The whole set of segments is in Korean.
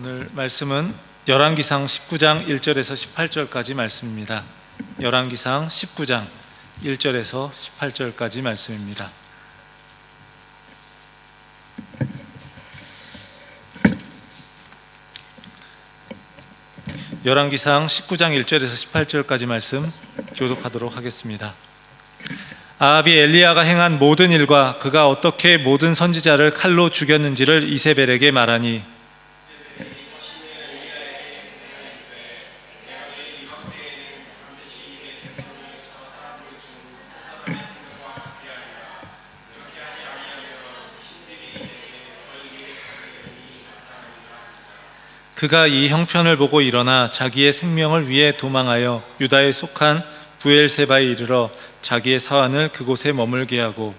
오늘 말씀은 열왕기상 19장 1절에서 18절까지 말씀입니다. 열왕기상 19장 1절에서 18절까지 말씀입니다. 열왕기상 19장 1절에서 18절까지 말씀 교독하도록 하겠습니다. 아합이 엘리야가 행한 모든 일과 그가 어떻게 모든 선지자를 칼로 죽였는지를 이세벨에게 말하니 그가 이 형편을 보고 일어나 자기의 생명을 위해 도망하여 유다에 속한 부엘세바에 이르러 자기의 사환을 그곳에 머물게 하고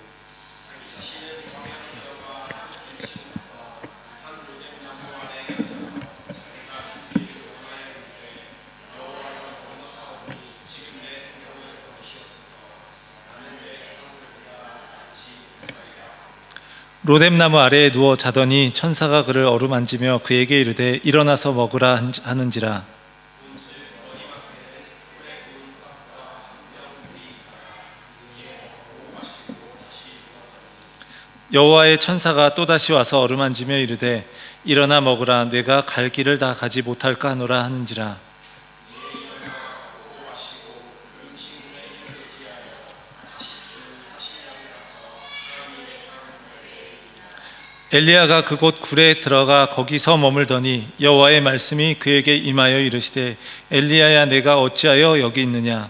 로뎀나무 아래에 누워 자더니 천사가 그를 어루만지며 그에게 이르되 일어나서 먹으라 한- 하는지라. 여호와의 천사가 또다시 와서 어루만지며 이르되 일어나 먹으라. 내가 갈 길을 다 가지 못할까 하노라 하는지라 엘리야가 그곳 굴에 들어가 거기서 머물더니 여호와의 말씀이 그에게 임하여 이르시되 엘리야야 내가 어찌하여 여기 있느냐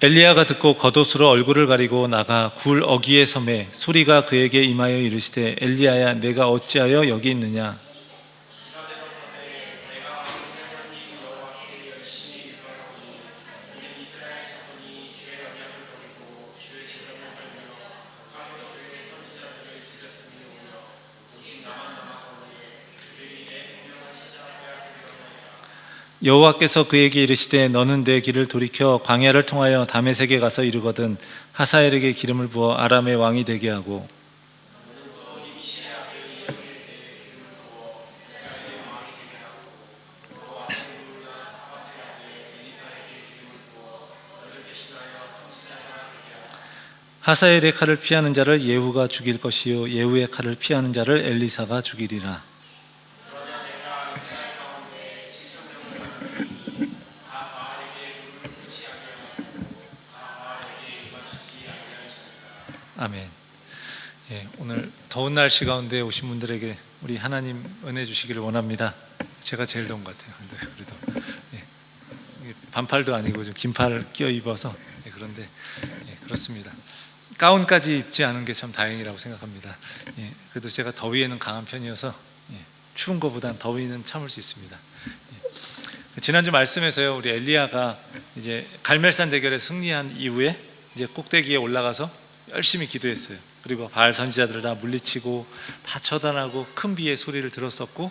엘리야가 듣고 겉옷으로 얼굴을 가리고 나가 굴 어귀에 섬에 소리가 그에게 임하여 이르시되 엘리야야 내가 어찌하여 여기 있느냐 여호와께서 그에게 이르시되 너는 내 길을 돌이켜 광야를 통하여 다메섹에 가서 이르거든 하사엘에게 기름을 부어 아람의 왕이 되게 하고. 하사엘의 칼을 피하는 자를 예후가 죽일 것이요 예후의 칼을 피하는 자를 엘리사가 죽이리라 아멘. 예, 오늘 더운 날씨 가운데 오신 분들에게 우리 하나님 은혜 주시기를 원합니다. 제가 제일 더운 것 같아요. 근데 그래도 예, 반팔도 아니고 좀 긴팔 끼어 입어서 예, 그런데 예, 그렇습니다. 가운까지 입지 않은 게 참 다행이라고 생각합니다. 예, 그래도 제가 더위에는 강한 편이어서 예, 추운 것보단 더위는 참을 수 있습니다. 예. 지난주 말씀에서요, 우리 엘리야가 이제 갈멜산 대결에 승리한 이후에 이제 꼭대기에 올라가서 열심히 기도했어요. 그리고 바알 선지자들을 다 물리치고 다 처단하고 큰 비의 소리를 들었었고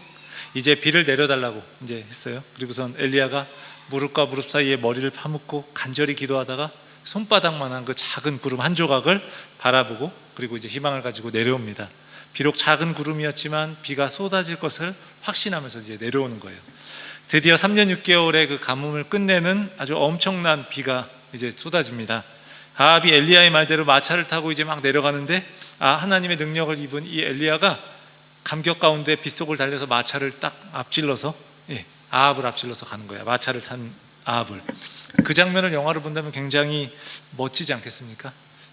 이제 비를 내려달라고 이제 했어요. 그리고선 엘리야가 무릎과 무릎 사이에 머리를 파묻고 간절히 기도하다가 손바닥만한 그 작은 구름 한 조각을 바라보고 그리고 이제 희망을 가지고 내려옵니다. 비록 작은 구름이었지만 비가 쏟아질 것을 확신하면서 이제 내려오는 거예요. 드디어 3년 6개월의 그 가뭄을 끝내는 아주 엄청난 비가 이제 쏟아집니다. 아합이 엘리야의 말대로 마차를 타고 이제 막 내려가는데 아 하나님의 능력을 입은 이 엘리야가 감격 가운데 빗속을 달려서 마차를 딱 앞질러서 예, 아합을 앞질러서 가는 거야. 마차를 탄 아합을. 그 장면을 영화로 본다면 굉장히 멋지지 않겠습니까?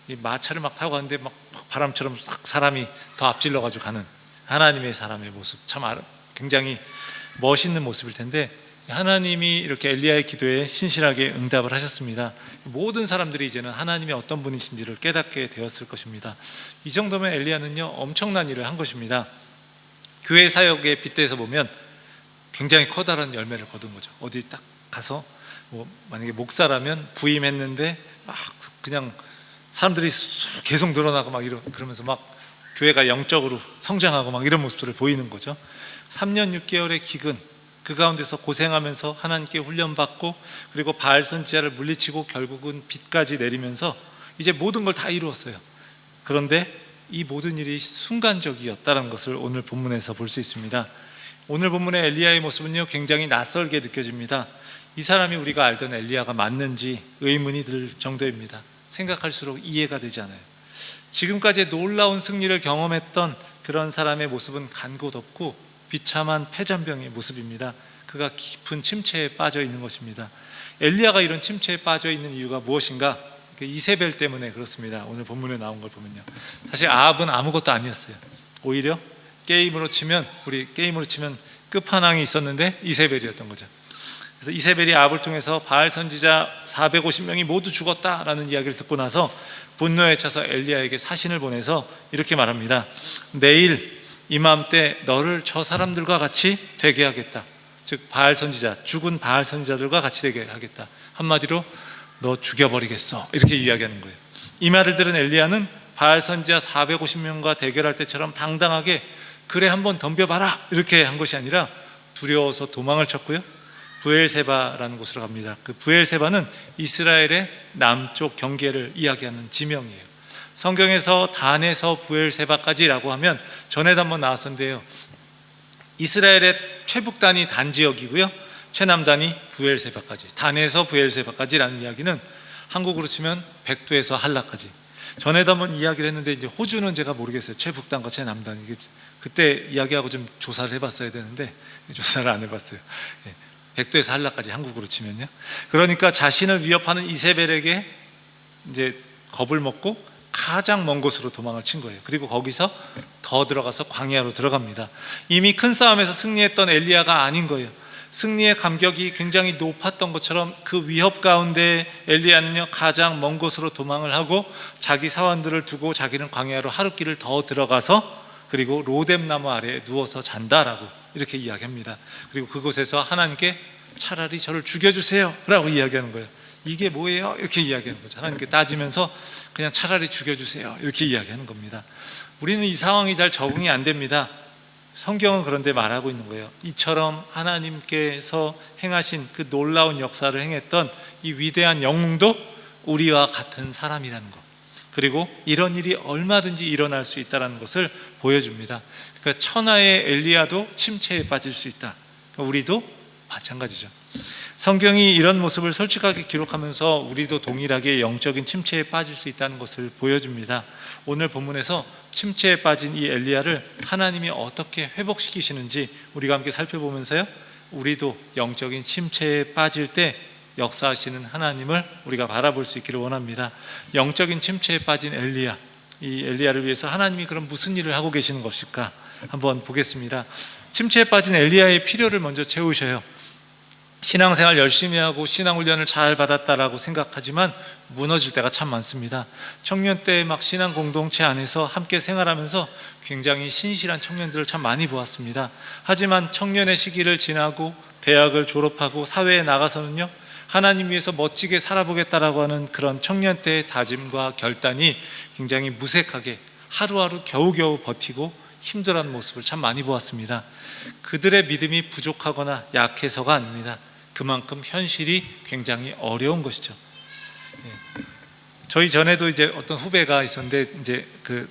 이 마차를 막 타고 가는데 막 바람처럼 싹 사람이 더 앞질러 가지고 가는 하나님의 사람의 모습 참 아름- 굉장히 멋있는 모습일 텐데 하나님이 이렇게 엘리야의 기도에 신실하게 응답을 하셨습니다. 모든 사람들이 이제는 하나님이 어떤 분이신지를 깨닫게 되었을 것입니다. 이 정도면 엘리야는요 엄청난 일을 한 것입니다. 교회 사역에 빗대서 보면 굉장히 커다란 열매를 거둔 거죠. 어디 딱 가서 뭐 만약에 목사라면 부임했는데 막 그냥 사람들이 수- 계속 늘어나고 막 이러 그러면서 막 교회가 영적으로 성장하고 막 이런 모습들을 보이는 거죠. 3년 6개월의 기근 그 가운데서 고생하면서 하나님께 훈련받고 그리고 바알 선지자를 물리치고 결국은 빛까지 내리면서 이제 모든 걸 다 이루었어요. 그런데 이 모든 일이 순간적이었다는 것을 오늘 본문에서 볼 수 있습니다. 오늘 본문의 엘리야의 모습은요 굉장히 낯설게 느껴집니다. 이 사람이 우리가 알던 엘리야가 맞는지 의문이 들 정도입니다. 생각할수록 이해가 되지 않아요. 지금까지 놀라운 승리를 경험했던 그런 사람의 모습은 간곳 없고 비참한 폐잔병의 모습입니다. 그가 깊은 침체에 빠져 있는 것입니다. 엘리야가 이런 침체에 빠져 있는 이유가 무엇인가? 그 이세벨 때문에 그렇습니다. 오늘 본문에 나온 걸 보면요. 사실 아합은 아무것도 아니었어요. 오히려 게임으로 치면 우리 게임으로 치면 끝판왕이 있었는데 이세벨이었던 거죠. 그래서 이세벨이 아합을 통해서 바알 선지자 450명이 모두 죽었다라는 이야기를 듣고 나서 분노에 차서 엘리야에게 사신을 보내서 이렇게 말합니다. 내일 이맘때 너를 저 사람들과 같이 되게 하겠다. 즉 바알 선지자 죽은 바알 선지자들과 같이 되게 하겠다. 한마디로 너 죽여버리겠어 이렇게 이야기하는 거예요. 이 말을 들은 엘리야는 바알 선지자 450명과 대결할 때처럼 당당하게 그래 한번 덤벼봐라 이렇게 한 것이 아니라 두려워서 도망을 쳤고요. 부엘세바라는 곳으로 갑니다. 그 부엘세바는 이스라엘의 남쪽 경계를 이야기하는 지명이에요. 성경에서 단에서 부엘세바까지라고 하면 전에도 한번 나왔었는데요. 이스라엘의 최북단이 단 지역이고요. 최남단이 부엘세바까지. 단에서 부엘세바까지라는 이야기는 한국으로 치면 백두에서 한라까지. 전에도 한번 이야기를 했는데 이제 호주는 제가 모르겠어요. 최북단과 최남단 그때 이야기하고 좀 조사를 해봤어야 되는데 조사를 안 해봤어요. 예. 백두에서 한라까지 한국으로 치면요. 그러니까 자신을 위협하는 이세벨에게 이제 겁을 먹고 가장 먼 곳으로 도망을 친 거예요. 그리고 거기서 더 들어가서 광야로 들어갑니다. 이미 큰 싸움에서 승리했던 엘리야가 아닌 거예요. 승리의 감격이 굉장히 높았던 것처럼 그 위협 가운데 엘리야는요 가장 먼 곳으로 도망을 하고 자기 사원들을 두고 자기는 광야로 하루 길을 더 들어가서 그리고 로뎀 나무 아래에 누워서 잔다라고 이렇게 이야기합니다. 그리고 그곳에서 하나님께 차라리 저를 죽여주세요라고 이야기하는 거예요. 이게 뭐예요? 이렇게 이야기하는 거죠. 하나님께 따지면서 그냥 차라리 죽여주세요 이렇게 이야기하는 겁니다. 우리는 이 상황이 잘 적응이 안 됩니다. 성경은 그런데 말하고 있는 거예요. 이처럼 하나님께서 행하신 그 놀라운 역사를 행했던 이 위대한 영웅도 우리와 같은 사람이라는 것. 그리고 이런 일이 얼마든지 일어날 수 있다는 것을 보여줍니다. 그러니까 천하의 엘리야도 침체에 빠질 수 있다. 그러니까 우리도 마찬가지죠. 성경이 이런 모습을 솔직하게 기록하면서 우리도 동일하게 영적인 침체에 빠질 수 있다는 것을 보여줍니다. 오늘 본문에서 침체에 빠진 이 엘리야를 하나님이 어떻게 회복시키시는지 우리가 함께 살펴보면서요. 우리도 영적인 침체에 빠질 때 역사하시는 하나님을 우리가 바라볼 수 있기를 원합니다. 영적인 침체에 빠진 엘리야, 이 엘리야를 위해서 하나님이 그럼 무슨 일을 하고 계시는 것일까? 한번 보겠습니다. 침체에 빠진 엘리야의 필요를 먼저 채우셔요. 신앙생활 열심히 하고 신앙훈련을 잘 받았다라고 생각하지만 무너질 때가 참 많습니다. 청년 때 막 신앙 공동체 안에서 함께 생활하면서 굉장히 신실한 청년들을 참 많이 보았습니다. 하지만 청년의 시기를 지나고 대학을 졸업하고 사회에 나가서는요. 하나님 위해서 멋지게 살아보겠다라고 하는 그런 청년 때의 다짐과 결단이 굉장히 무색하게 하루하루 겨우겨우 버티고 힘들어하는 모습을 참 많이 보았습니다. 그들의 믿음이 부족하거나 약해서가 아닙니다. 그만큼 현실이 굉장히 어려운 것이죠. 예. 저희 전에도 이제 어떤 후배가 있었는데 이제 그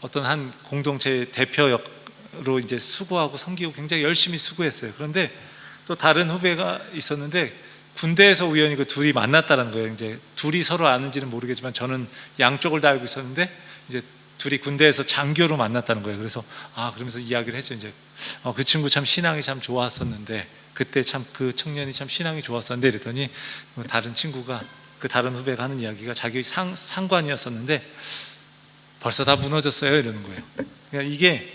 어떤 한 공동체 대표로 이제 수고하고 섬기고 굉장히 열심히 수고했어요. 그런데 또 다른 후배가 있었는데 군대에서 우연히 그 둘이 만났다는 거예요. 이제 둘이 서로 아는지는 모르겠지만 저는 양쪽을 다 알고 있었는데 이제 둘이 군대에서 장교로 만났다는 거예요. 그래서 아 그러면서 이야기를 했죠. 이제 어, 그 친구 참 신앙이 참 좋았었는데 그때 참 그 청년이 참 신앙이 좋았었는데 이랬더니 뭐 다른 친구가 그 다른 후배가 하는 이야기가 자기 상, 상관이었었는데 벌써 다 무너졌어요 이러는 거예요. 그러니까 이게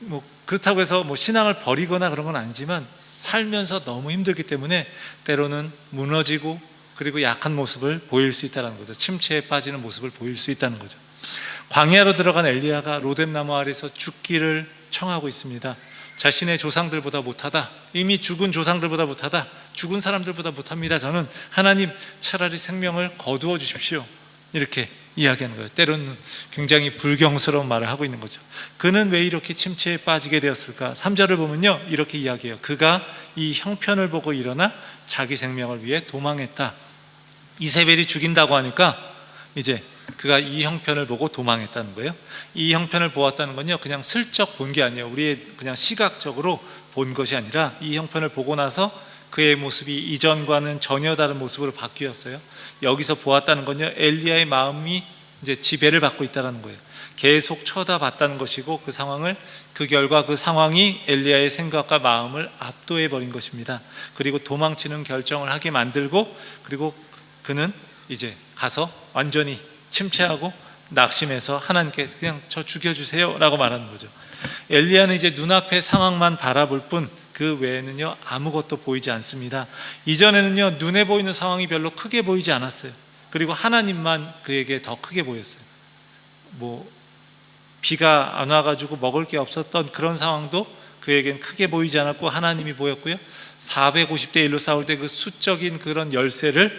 뭐 그렇다고 해서 뭐 신앙을 버리거나 그런 건 아니지만 살면서 너무 힘들기 때문에 때로는 무너지고 그리고 약한 모습을 보일 수 있다는 거죠. 침체에 빠지는 모습을 보일 수 있다는 거죠. 광야로 들어간 엘리야가 로뎀 나무 아래서 죽기를 청하고 있습니다. 자신의 조상들보다 못하다. 이미 죽은 조상들보다 못하다. 죽은 사람들보다 못합니다. 저는 하나님 차라리 생명을 거두어 주십시오. 이렇게 이야기하는 거예요. 때로는 굉장히 불경스러운 말을 하고 있는 거죠. 그는 왜 이렇게 침체에 빠지게 되었을까? 3절을 보면요. 이렇게 이야기해요. 그가 이 형편을 보고 일어나 자기 생명을 위해 도망했다. 이세벨이 죽인다고 하니까 이제 그가 이 형편을 보고 도망했다는 거예요. 이 형편을 보았다는 건요, 그냥 슬쩍 본 게 아니에요. 우리의 그냥 시각적으로 본 것이 아니라 이 형편을 보고 나서 그의 모습이 이전과는 전혀 다른 모습으로 바뀌었어요. 여기서 보았다는 건요, 엘리야의 마음이 이제 지배를 받고 있다는 거예요. 계속 쳐다봤다는 것이고 그 상황을 그 결과 그 상황이 엘리야의 생각과 마음을 압도해 버린 것입니다. 그리고 도망치는 결정을 하게 만들고 그리고 그는 이제 가서 완전히 침체하고 낙심해서 하나님께 그냥 저 죽여주세요라고 말하는 거죠. 엘리야는 이제 눈앞의 상황만 바라볼 뿐 그 외에는요 아무것도 보이지 않습니다. 이전에는요 눈에 보이는 상황이 별로 크게 보이지 않았어요. 그리고 하나님만 그에게 더 크게 보였어요. 뭐 비가 안 와가지고 먹을 게 없었던 그런 상황도 그에겐 크게 보이지 않았고 하나님이 보였고요. 450대 1로 싸울 때 그 수적인 그런 열세를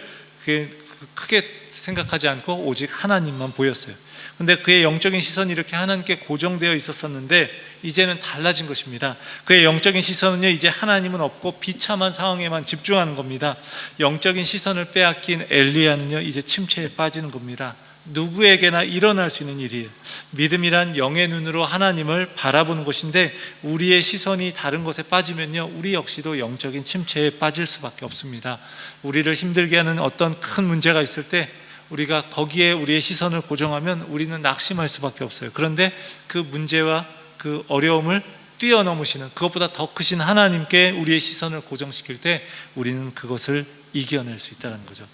크게 생각하지 않고 오직 하나님만 보였어요. 근데 그의 영적인 시선이 이렇게 하나님께 고정되어 있었었는데 이제는 달라진 것입니다. 그의 영적인 시선은요 이제 하나님은 없고 비참한 상황에만 집중하는 겁니다. 영적인 시선을 빼앗긴 엘리야는요 이제 침체에 빠지는 겁니다. 누구에게나 일어날 수 있는 일이에요. 믿음이란 영의 눈으로 하나님을 바라보는 것인데 우리의 시선이 다른 것에 빠지면요, 우리 역시도 영적인 침체에 빠질 수밖에 없습니다. 우리를 힘들게 하는 어떤 큰 문제가 있을 때 우리가 거기에 우리의 시선을 고정하면 우리는 낙심할 수밖에 없어요. 그런데 그 문제와 그 어려움을 뛰어넘으시는 그것보다 더 크신 하나님께 우리의 시선을 고정시킬 때 우리는 그것을 이겨낼 수 있다는 거죠.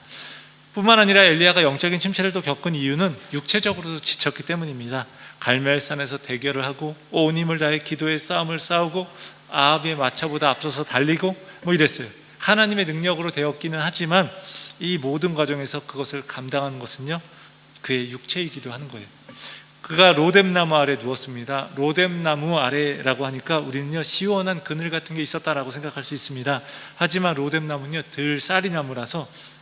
뿐만 아니라 엘리야가 영적인 침체를 또 겪은 이유는 육체적으로도 지쳤기 때문입니다. 갈멜산에서 대결을 하고 온 힘을 다해 기도의 싸움을 싸우고 아합의 마차보다 앞서서 달리고 뭐 이랬어요. 하나님의 능력으로 되었기는 하지만 이 모든 과정에서 그것을 감당하는 것은요 그의 육체이기도 하는 거예요. 그가 로뎀나무 아래 누웠습니다. 로뎀나무 아래라고 하니까 우리는요 시원한 그늘 같은 게 있었다라고 생각할 수 있습니다. 하지만 로뎀나무는요 들쌀이 나무라서 이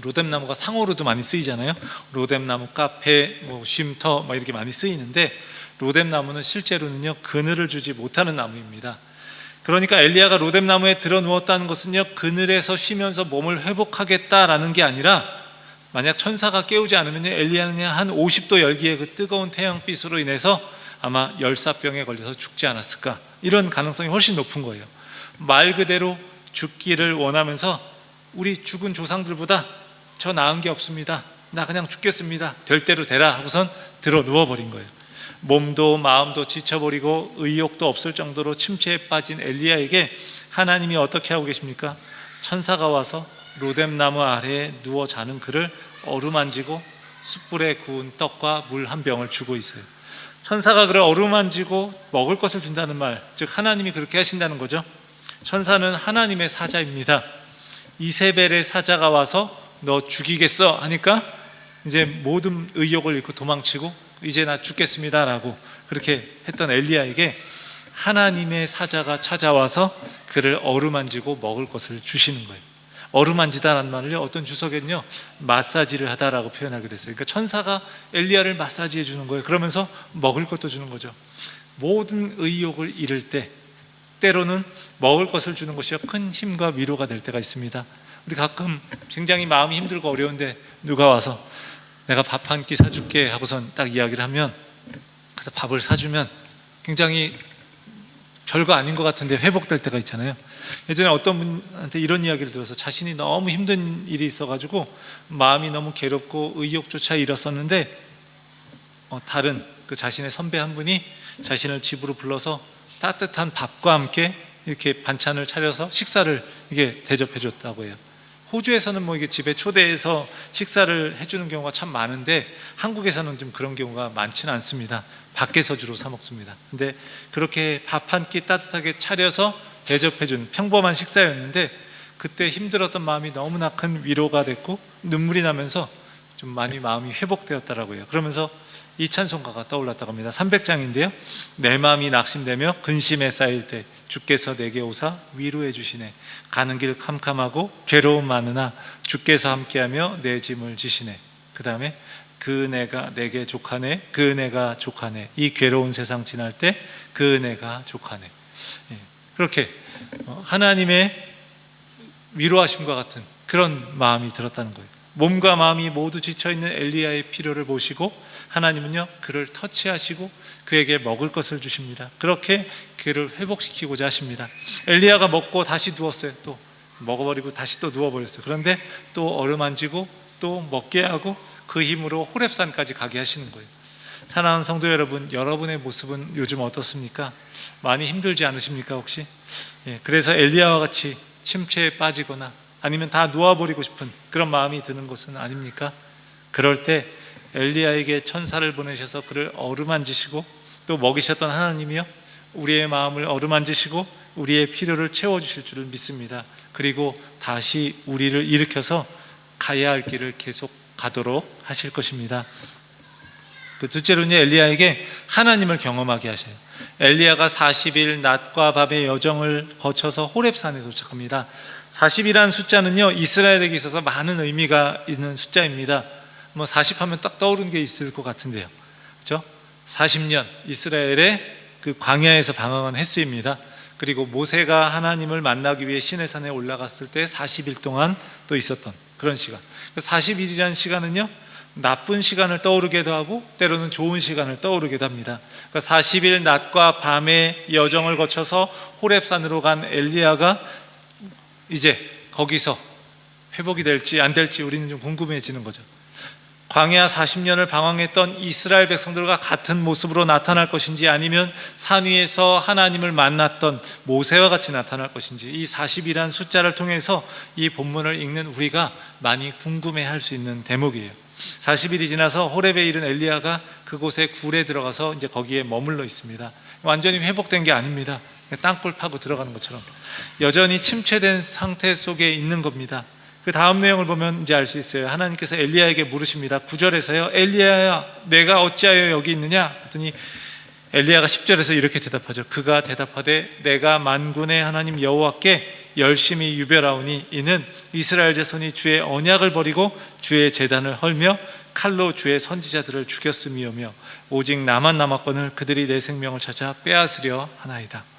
로뎀 나무가 상호로도 많이 쓰이잖아요. 로뎀 나무 카페, 뭐 쉼터, 막 이렇게 많이 쓰이는데 로뎀 나무는 실제로는요 그늘을 주지 못하는 나무입니다. 그러니까 엘리야가 로뎀 나무에 들어 누웠다는 것은요 그늘에서 쉬면서 몸을 회복하겠다라는 게 아니라 만약 천사가 깨우지 않으면 엘리야는 한 50도 열기의 그 뜨거운 태양빛으로 인해서 아마 열사병에 걸려서 죽지 않았을까 이런 가능성이 훨씬 높은 거예요. 말 그대로 죽기를 원하면서 우리 죽은 조상들보다 저 나은 게 없습니다. 나 그냥 죽겠습니다. 될 대로 되라 하고선 들어 누워 버린 거예요. 몸도 마음도 지쳐버리고 의욕도 없을 정도로 침체에 빠진 엘리야에게 하나님이 어떻게 하고 계십니까? 천사가 와서 로뎀나무 아래에 누워 자는 그를 어루만지고 숯불에 구운 떡과 물 한 병을 주고 있어요. 천사가 그를 어루만지고 먹을 것을 준다는 말, 즉 하나님이 그렇게 하신다는 거죠. 천사는 하나님의 사자입니다. 이세벨의 사자가 와서 너 죽이겠어 하니까 이제 모든 의욕을 잃고 도망치고 이제 나 죽겠습니다라고 그렇게 했던 엘리야에게 하나님의 사자가 찾아와서 그를 어루만지고 먹을 것을 주시는 거예요. 어루만지다라는 말을요 어떤 주석에는요 마사지를 하다라고 표현하게 됐어요. 그러니까 천사가 엘리야를 마사지해 주는 거예요. 그러면서 먹을 것도 주는 거죠. 모든 의욕을 잃을 때 때로는 먹을 것을 주는 것이 큰 힘과 위로가 될 때가 있습니다. 우리 가끔 굉장히 마음이 힘들고 어려운데 누가 와서 내가 밥 한 끼 사줄게 하고선 딱 이야기를 하면 그래서 밥을 사주면 굉장히 별거 아닌 것 같은데 회복될 때가 있잖아요. 예전에 어떤 분한테 이런 이야기를 들어서 자신이 너무 힘든 일이 있어가지고 마음이 너무 괴롭고 의욕조차 잃었었는데 어, 다른 그 자신의 선배 한 분이 자신을 집으로 불러서 따뜻한 밥과 함께 이렇게 반찬을 차려서 식사를 이게 대접해 줬다고 해요. 호주에서는 뭐 이게 집에 초대해서 식사를 해주는 경우가 참 많은데 한국에서는 좀 그런 경우가 많지는 않습니다. 밖에서 주로 사 먹습니다. 근데 그렇게 밥 한 끼 따뜻하게 차려서 대접해준 평범한 식사였는데 그때 힘들었던 마음이 너무나 큰 위로가 됐고 눈물이 나면서 좀 많이 마음이 회복되었다라고요. 그러면서 이 찬송가가 떠올랐다고 합니다. 300장인데요. 내 마음이 낙심되며 근심에 쌓일 때 주께서 내게 오사 위로해 주시네. 가는 길 캄캄하고 괴로움 많으나 주께서 함께하며 내 짐을 지시네. 그 다음에 그 은혜가 내게 족하네. 그 은혜가 족하네. 이 괴로운 세상 지날 때 그 은혜가 족하네. 예, 그렇게 어, 하나님의 위로하심과 같은 그런 마음이 들었다는 거예요. 몸과 마음이 모두 지쳐 있는 엘리야의 필요를 보시고 하나님은요 그를 터치하시고 그에게 먹을 것을 주십니다. 그렇게 그를 회복시키고자 하십니다. 엘리야가 먹고 다시 누웠어요. 또 먹어버리고 다시 또 누워버렸어요. 그런데 또 어루만지고 또 먹게 하고 그 힘으로 호렙산까지 가게 하시는 거예요. 사랑하는 성도 여러분, 여러분의 모습은 요즘 어떻습니까? 많이 힘들지 않으십니까 혹시? 예, 그래서 엘리야와 같이 침체에 빠지거나 아니면 다 놓아버리고 싶은 그런 마음이 드는 것은 아닙니까? 그럴 때 엘리야에게 천사를 보내셔서 그를 어루만지시고 또 먹이셨던 하나님이요 우리의 마음을 어루만지시고 우리의 필요를 채워 주실 줄을 믿습니다. 그리고 다시 우리를 일으켜서 가야 할 길을 계속 가도록 하실 것입니다. 그 둘째로는 엘리야에게 하나님을 경험하게 하셔요. 엘리야가 40일 낮과 밤의 여정을 거쳐서 호렙산에 도착합니다. 40이라는 숫자는요 이스라엘에게 있어서 많은 의미가 있는 숫자입니다. 뭐 40하면 딱 떠오르는 게 있을 것 같은데요. 그렇죠? 40년 이스라엘의 그 광야에서 방황한 횟수입니다. 그리고 모세가 하나님을 만나기 위해 시내산에 올라갔을 때 40일 동안 또 있었던 그런 시간. 40일이라는 시간은요 나쁜 시간을 떠오르게도 하고 때로는 좋은 시간을 떠오르기도 합니다. 그러니까 40일 낮과 밤의 여정을 거쳐서 호렙산으로 간 엘리야가 이제 거기서 회복이 될지 안 될지 우리는 좀 궁금해지는 거죠. 광야 40년을 방황했던 이스라엘 백성들과 같은 모습으로 나타날 것인지 아니면 산 위에서 하나님을 만났던 모세와 같이 나타날 것인지 이 40이란 숫자를 통해서 이 본문을 읽는 우리가 많이 궁금해 할 수 있는 대목이에요. 40일이 지나서 호렙에 이른 엘리야가 그곳에 굴에 들어가서 이제 거기에 머물러 있습니다. 완전히 회복된 게 아닙니다. 땅굴 파고 들어가는 것처럼 여전히 침체된 상태 속에 있는 겁니다. 그 다음 내용을 보면 이제 알 수 있어요. 하나님께서 엘리야에게 물으십니다. 9절에서요. 엘리야야, 내가 어찌하여 여기 있느냐? 했더니 엘리야가 10절에서 이렇게 대답하죠. 그가 대답하되 내가 만군의 하나님 여호와께 열심히 유별하오니 이는 이스라엘 자손이 주의 언약을 버리고 주의 재단을 헐며 칼로 주의 선지자들을 죽였음이오며 오직 나만 남았거늘 그들이 내 생명을 찾아 빼앗으려 하나이다.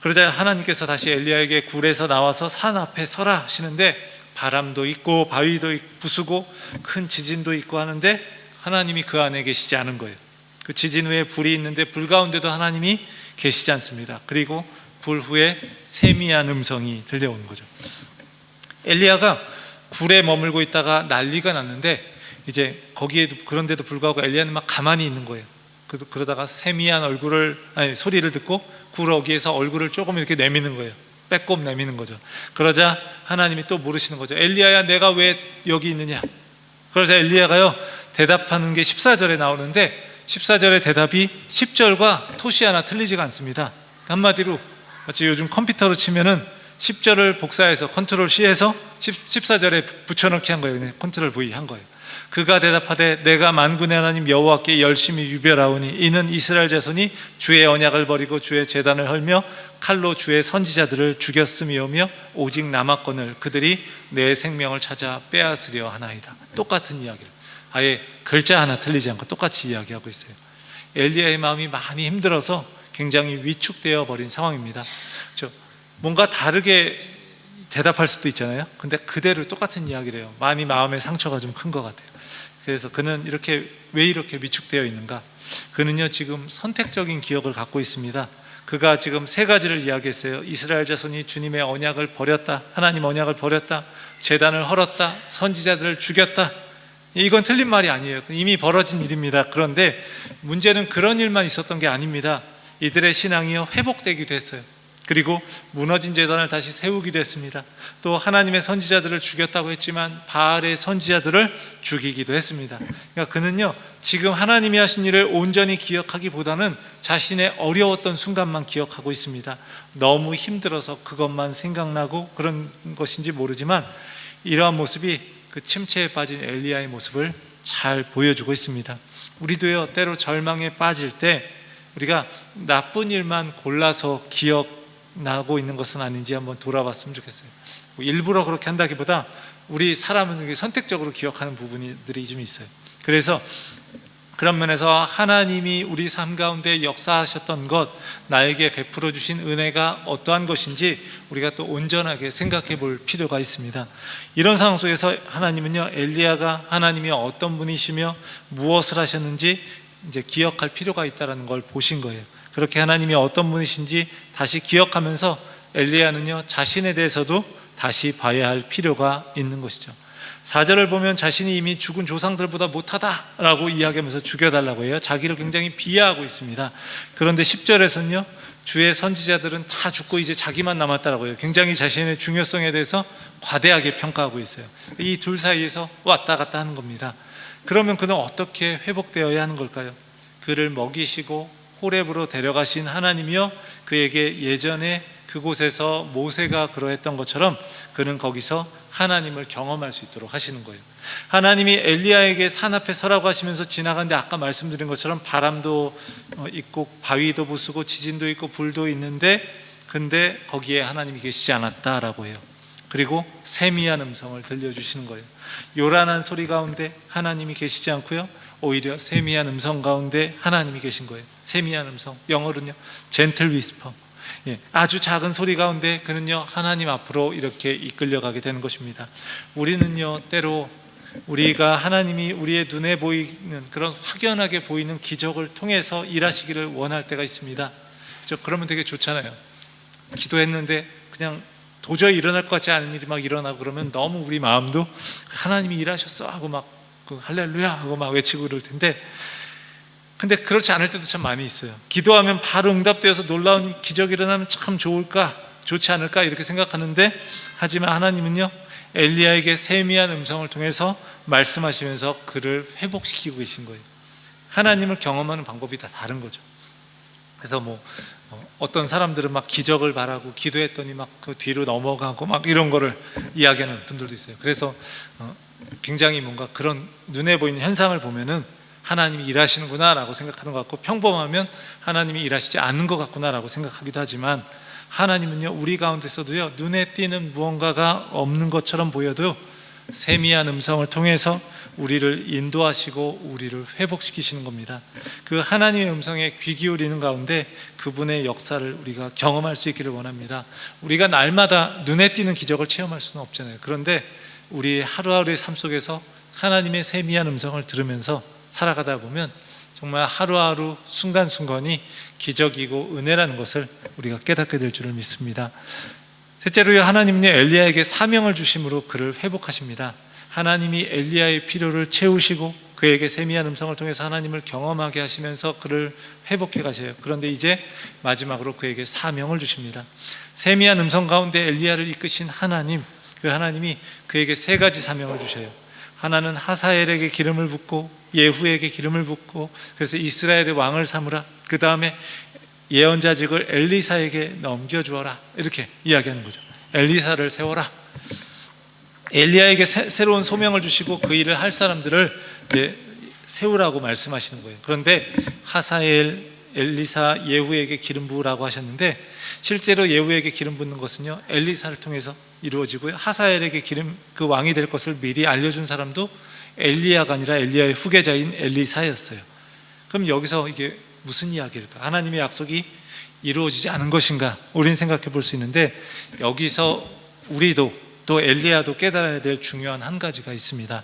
그러자 하나님께서 다시 엘리야에게 굴에서 나와서 산 앞에 서라 하시는데 바람도 있고 바위도 부수고 큰 지진도 있고 하는데 하나님이 그 안에 계시지 않은 거예요. 그 지진 후에 불이 있는데 불 가운데도 하나님이 계시지 않습니다. 그리고 불 후에 세미한 음성이 들려오는 거죠. 엘리야가 굴에 머물고 있다가 난리가 났는데 이제 거기에도 그런데도 불구하고 엘리야는 막 가만히 있는 거예요. 그러다가 세미한 얼굴을 아니 소리를 듣고 구러기에서 얼굴을 조금 이렇게 내미는 거예요. 빼꼼 내미는 거죠. 그러자 하나님이 또 물으시는 거죠. 엘리야야 내가 왜 여기 있느냐? 그러자 엘리야가요 대답하는 게 14절에 나오는데 14절의 대답이 10절과 토시 하나 틀리지가 않습니다. 한마디로 마치 요즘 컴퓨터로 치면은 10절을 복사해서 컨트롤 C해서 14절에 붙여넣기 한 거예요. 컨트롤 V 한 거예요. 그가 대답하되 내가 만군의 하나님 여호와께 열심히 유별하오니 이는 이스라엘 자손이 주의 언약을 버리고 주의 재단을 헐며 칼로 주의 선지자들을 죽였음이오며 오직 남았거늘 그들이 내 생명을 찾아 빼앗으려 하나이다. 똑같은 이야기를 아예 글자 하나 틀리지 않고 똑같이 이야기하고 있어요. 엘리야의 마음이 많이 힘들어서 굉장히 위축되어 버린 상황입니다. 그렇죠? 뭔가 다르게 대답할 수도 있잖아요. 근데 그대로 똑같은 이야기를 해요. 많이 마음의 상처가 좀 큰 것 같아요. 그래서 그는 이렇게 왜 이렇게 위축되어 있는가? 그는요 지금 선택적인 기억을 갖고 있습니다. 그가 지금 세 가지를 이야기했어요. 이스라엘 자손이 주님의 언약을 버렸다. 하나님 언약을 버렸다. 재단을 헐었다. 선지자들을 죽였다. 이건 틀린 말이 아니에요. 이미 벌어진 일입니다. 그런데 문제는 그런 일만 있었던 게 아닙니다. 이들의 신앙이요 회복되기도 했어요. 그리고 무너진 재단을 다시 세우기도 했습니다. 또 하나님의 선지자들을 죽였다고 했지만 바알의 선지자들을 죽이기도 했습니다. 그러니까 그는요 지금 하나님이 하신 일을 온전히 기억하기보다는 자신의 어려웠던 순간만 기억하고 있습니다. 너무 힘들어서 그것만 생각나고 그런 것인지 모르지만 이러한 모습이 그 침체에 빠진 엘리야의 모습을 잘 보여주고 있습니다. 우리도요 때로 절망에 빠질 때 우리가 나쁜 일만 골라서 기억 나고 있는 것은 아닌지 한번 돌아봤으면 좋겠어요. 뭐 일부러 그렇게 한다기보다 우리 사람은 선택적으로 기억하는 부분들이 좀 있어요. 그래서 그런 면에서 하나님이 우리 삶 가운데 역사하셨던 것, 나에게 베풀어 주신 은혜가 어떠한 것인지 우리가 또 온전하게 생각해 볼 필요가 있습니다. 이런 상황 속에서 하나님은요, 엘리야가 하나님이 어떤 분이시며 무엇을 하셨는지 이제 기억할 필요가 있다라는 걸 보신 거예요. 그렇게 하나님이 어떤 분이신지 다시 기억하면서 엘리야는요, 자신에 대해서도 다시 봐야 할 필요가 있는 것이죠. 4절을 보면 자신이 이미 죽은 조상들보다 못하다라고 이야기하면서 죽여달라고 해요. 자기를 굉장히 비하하고 있습니다. 그런데 10절에서는요, 주의 선지자들은 다 죽고 이제 자기만 남았다라고 해요. 굉장히 자신의 중요성에 대해서 과대하게 평가하고 있어요. 이 둘 사이에서 왔다 갔다 하는 겁니다. 그러면 그는 어떻게 회복되어야 하는 걸까요? 그를 먹이시고 호렙으로 데려가신 하나님이요 그에게 예전에 그곳에서 모세가 그러했던 것처럼 그는 거기서 하나님을 경험할 수 있도록 하시는 거예요. 하나님이 엘리야에게 산 앞에 서라고 하시면서 지나가는데 아까 말씀드린 것처럼 바람도 어, 있고 바위도 부수고 지진도 있고 불도 있는데 근데 거기에 하나님이 계시지 않았다라고 해요. 그리고 세미한 음성을 들려주시는 거예요. 요란한 소리 가운데 하나님이 계시지 않고요. 오히려 세미한 음성 가운데 하나님이 계신 거예요. 세미한 음성. 영어로는요. 젠틀 위스퍼. 예, 아주 작은 소리 가운데 그는요 하나님 앞으로 이렇게 이끌려가게 되는 것입니다. 우리는요 때로 우리가 하나님이 우리의 눈에 보이는 그런 확연하게 보이는 기적을 통해서 일하시기를 원할 때가 있습니다. 그렇죠? 그러면 되게 좋잖아요. 기도했는데 그냥 도저히 일어날 것 같지 않은 일이 막 일어나고 그러면 너무 우리 마음도 하나님이 일하셨어 하고 막 그 할렐루야 하고 막 외치고 그럴 텐데 근데 그렇지 않을 때도 참 많이 있어요. 기도하면 바로 응답되어서 놀라운 기적이 일어나면 참 좋을까, 좋지 않을까 이렇게 생각하는데 하지만 하나님은요 엘리야에게 세미한 음성을 통해서 말씀하시면서 그를 회복시키고 계신 거예요. 하나님을 경험하는 방법이 다 다른 거죠. 그래서 뭐 어, 어떤 사람들은 막 기적을 바라고 기도했더니 막 그 뒤로 넘어가고 막 이런 거를 이야기하는 분들도 있어요. 그래서 어, 굉장히 뭔가 그런 눈에 보이는 현상을 보면은 하나님이 일하시는구나라고 생각하는 것 같고 평범하면 하나님이 일하시지 않는 것 같구나라고 생각하기도 하지만 하나님은요 우리 가운데서도요 눈에 띄는 무언가가 없는 것처럼 보여도 세미한 음성을 통해서 우리를 인도하시고 우리를 회복시키시는 겁니다. 그 하나님의 음성에 귀 기울이는 가운데 그분의 역사를 우리가 경험할 수 있기를 원합니다. 우리가 날마다 눈에 띄는 기적을 체험할 수는 없잖아요. 그런데 우리 하루하루의 삶 속에서 하나님의 세미한 음성을 들으면서 살아가다 보면 정말 하루하루 순간순간이 기적이고 은혜라는 것을 우리가 깨닫게 될 줄을 믿습니다. 셋째로 하나님이 엘리야에게 사명을 주심으로 그를 회복하십니다. 하나님이 엘리야의 필요를 채우시고 그에게 세미한 음성을 통해서 하나님을 경험하게 하시면서 그를 회복해 가셔요. 그런데 이제 마지막으로 그에게 사명을 주십니다. 세미한 음성 가운데 엘리야를 이끄신 하나님, 그 하나님이 그에게 세 가지 사명을 주셔요. 하나는 하사엘에게 기름을 붓고 예후에게 기름을 붓고 그래서 이스라엘의 왕을 삼으라. 그 다음에 예언자직을 엘리사에게 넘겨주어라. 이렇게 이야기하는 거죠. 엘리사를 세워라. 엘리야에게 새, 로운 소명을 주시고 그 일을 할 사람들을 세우라고 말씀하시는 거예요. 그런데 하사엘, 엘리사, 예후에게 기름 부으라고 하셨는데 실제로 예후에게 기름 붓는 것은요 엘리사를 통해서 이루어지고요 하사엘에게 기름 그 왕이 될 것을 미리 알려준 사람도 엘리야가 아니라 엘리야의 후계자인 엘리사였어요. 그럼 여기서 이게 무슨 이야기일까? 하나님의 약속이 이루어지지 않은 것인가? 우리는 생각해 볼 수 있는데 여기서 우리도 또 엘리야도 깨달아야 될 중요한 한 가지가 있습니다.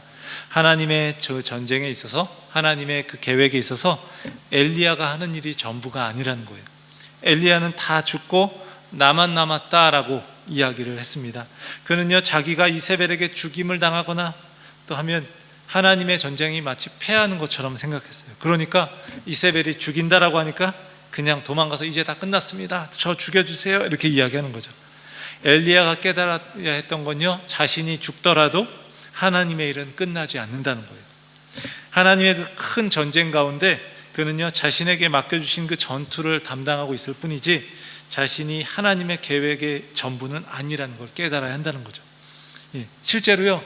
하나님의 저 전쟁에 있어서 하나님의 그 계획에 있어서 엘리야가 하는 일이 전부가 아니라는 거예요. 엘리야는 다 죽고 나만 남았다라고 이야기를 했습니다. 그는요 자기가 이세벨에게 죽임을 당하거나 또 하면 하나님의 전쟁이 마치 패하는 것처럼 생각했어요. 그러니까 이세벨이 죽인다라고 하니까 그냥 도망가서 이제 다 끝났습니다. 저 죽여주세요. 이렇게 이야기하는 거죠. 엘리야가 깨달아야 했던 건요, 자신이 죽더라도 하나님의 일은 끝나지 않는다는 거예요. 하나님의 그 큰 전쟁 가운데 그는요, 자신에게 맡겨주신 그 전투를 담당하고 있을 뿐이지 자신이 하나님의 계획의 전부는 아니라는 걸 깨달아야 한다는 거죠. 예, 실제로요,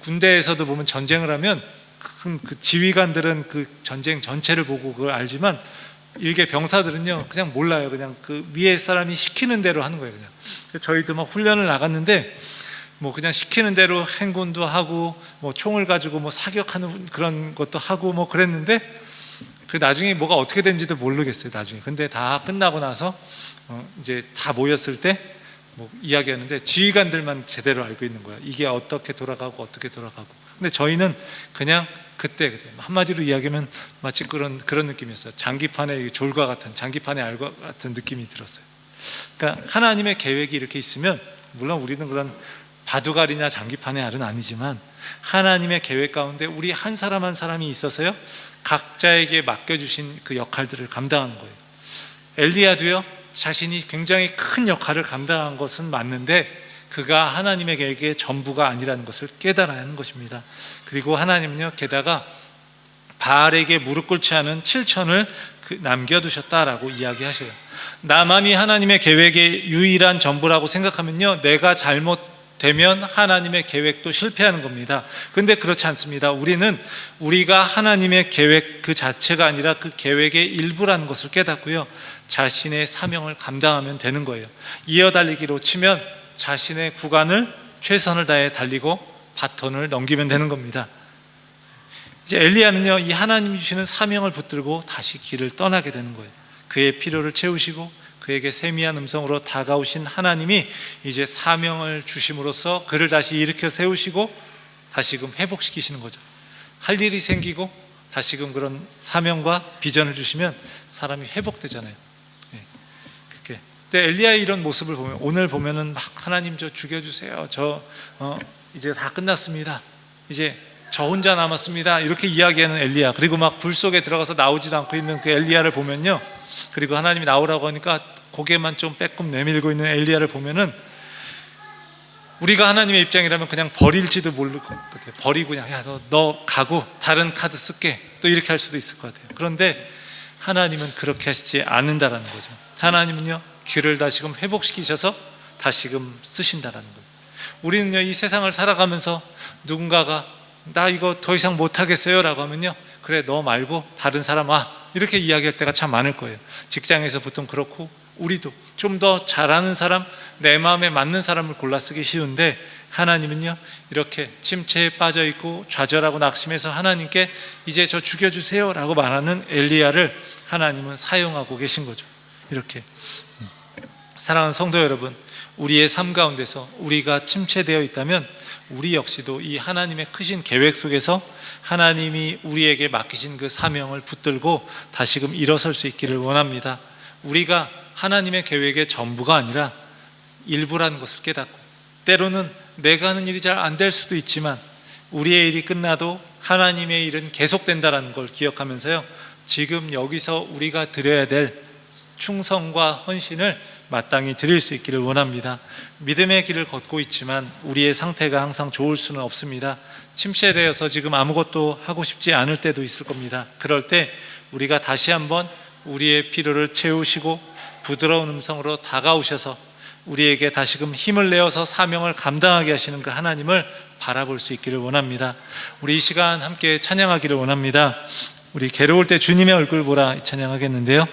군대에서도 보면 전쟁을 하면 큰 그 지휘관들은 그 전쟁 전체를 보고 그걸 알지만 일개 병사들은요 그냥 몰라요 그냥 그 위에 사람이 시키는 대로 하는 거예요 그냥 저희도 막 훈련을 나갔는데 뭐 그냥 시키는 대로 행군도 하고 뭐 총을 가지고 뭐 사격하는 그런 것도 하고 뭐 그랬는데 그 나중에 뭐가 어떻게 된지도 모르겠어요 나중에 근데 다 끝나고 나서 어 이제 다 모였을 때 뭐 이야기하는데 지휘관들만 제대로 알고 있는 거야 이게 어떻게 돌아가고 어떻게 돌아가고 근데 저희는 그냥 그때 한마디로 이야기하면 마치 그런 그런 느낌이었어요. 장기판의 졸과 같은 장기판의 알과 같은 느낌이 들었어요. 그러니까 하나님의 계획이 이렇게 있으면 물론 우리는 그런 바둑알이나 장기판의 알은 아니지만 하나님의 계획 가운데 우리 한 사람 한 사람이 있어서요 각자에게 맡겨주신 그 역할들을 감당하는 거예요. 엘리야도요 자신이 굉장히 큰 역할을 감당한 것은 맞는데 그가 하나님의 계획의 전부가 아니라는 것을 깨달아야 하는 것입니다. 그리고 하나님은요, 게다가 바알에게 무릎 꿇지 않은 7천을 그 남겨두셨다라고 이야기하셔요. 나만이 하나님의 계획의 유일한 전부라고 생각하면요, 내가 잘못 되면 하나님의 계획도 실패하는 겁니다. 근데 그렇지 않습니다. 우리는 우리가 하나님의 계획 그 자체가 아니라 그 계획의 일부라는 것을 깨닫고요, 자신의 사명을 감당하면 되는 거예요. 이어달리기로 치면 자신의 구간을 최선을 다해 달리고 바톤을 넘기면 되는 겁니다. 이제 엘리야는요, 이 하나님이 주시는 사명을 붙들고 다시 길을 떠나게 되는 거예요. 그의 필요를 채우시고 그에게 세미한 음성으로 다가오신 하나님이 이제 사명을 주심으로써 그를 다시 일으켜 세우시고 다시금 회복시키시는 거죠. 할 일이 생기고 다시금 그런 사명과 비전을 주시면 사람이 회복되잖아요. 그렇게. 근데 엘리야의 이런 모습을 보면 오늘 보면은 막 하나님 저 죽여주세요. 저 어, 이제 다 끝났습니다. 이제 저 혼자 남았습니다. 이렇게 이야기하는 엘리야. 그리고 막 불 속에 들어가서 나오지도 않고 있는 그 엘리야를 보면요. 그리고 하나님이 나오라고 하니까 고개만 좀 빼끔 내밀고 있는 엘리야를 보면은 우리가 하나님의 입장이라면 그냥 버릴지도 같아요. 버리고 그냥 야너 너 가고 다른 카드 쓸게 또 이렇게 할 수도 있을 것 같아요. 그런데 하나님은 그렇게 하시지 않는다라는 거죠. 하나님은요 길을 다시금 회복시키셔서 다시금 쓰신다라는 거예요. 우리는요 이 세상을 살아가면서 누군가가 나 이거 더 이상 못하겠어요라고 하면요 그래 너 말고 다른 사람 와 이렇게 이야기할 때가 참 많을 거예요. 직장에서 보통 그렇고 우리도 좀 더 잘하는 사람, 내 마음에 맞는 사람을 골라 쓰기 쉬운데 하나님은요 이렇게 침체에 빠져 있고 좌절하고 낙심해서 하나님께 이제 저 죽여주세요라고 말하는 엘리야를 하나님은 사용하고 계신 거죠. 이렇게 사랑하는 성도 여러분, 우리의 삶 가운데서 우리가 침체되어 있다면 우리 역시도 이 하나님의 크신 계획 속에서 하나님이 우리에게 맡기신 그 사명을 붙들고 다시금 일어설 수 있기를 원합니다. 우리가 하나님의 계획의 전부가 아니라 일부라는 것을 깨닫고 때로는 내가 하는 일이 잘 안 될 수도 있지만 우리의 일이 끝나도 하나님의 일은 계속된다라는 걸 기억하면서요. 지금 여기서 우리가 드려야 될 충성과 헌신을 마땅히 드릴 수 있기를 원합니다. 믿음의 길을 걷고 있지만 우리의 상태가 항상 좋을 수는 없습니다. 침체되어서 지금 아무것도 하고 싶지 않을 때도 있을 겁니다. 그럴 때 우리가 다시 한번 우리의 필요를 채우시고 부드러운 음성으로 다가오셔서 우리에게 다시금 힘을 내어서 사명을 감당하게 하시는 그 하나님을 바라볼 수 있기를 원합니다. 우리 이 시간 함께 찬양하기를 원합니다. 우리 괴로울 때 주님의 얼굴 보라 찬양하겠는데요.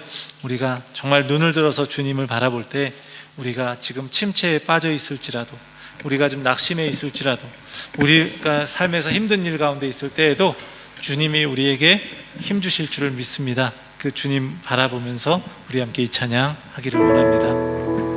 우리가 정말 눈을 들어서 주님을 바라볼 때 우리가 지금 침체에 빠져 있을지라도 우리가 좀 낙심해 있을지라도 우리가 삶에서 힘든 일 가운데 있을 때에도 주님이 우리에게 힘 주실 줄을 믿습니다. 그 주님 바라보면서 우리 함께 이 찬양 하기를 원합니다.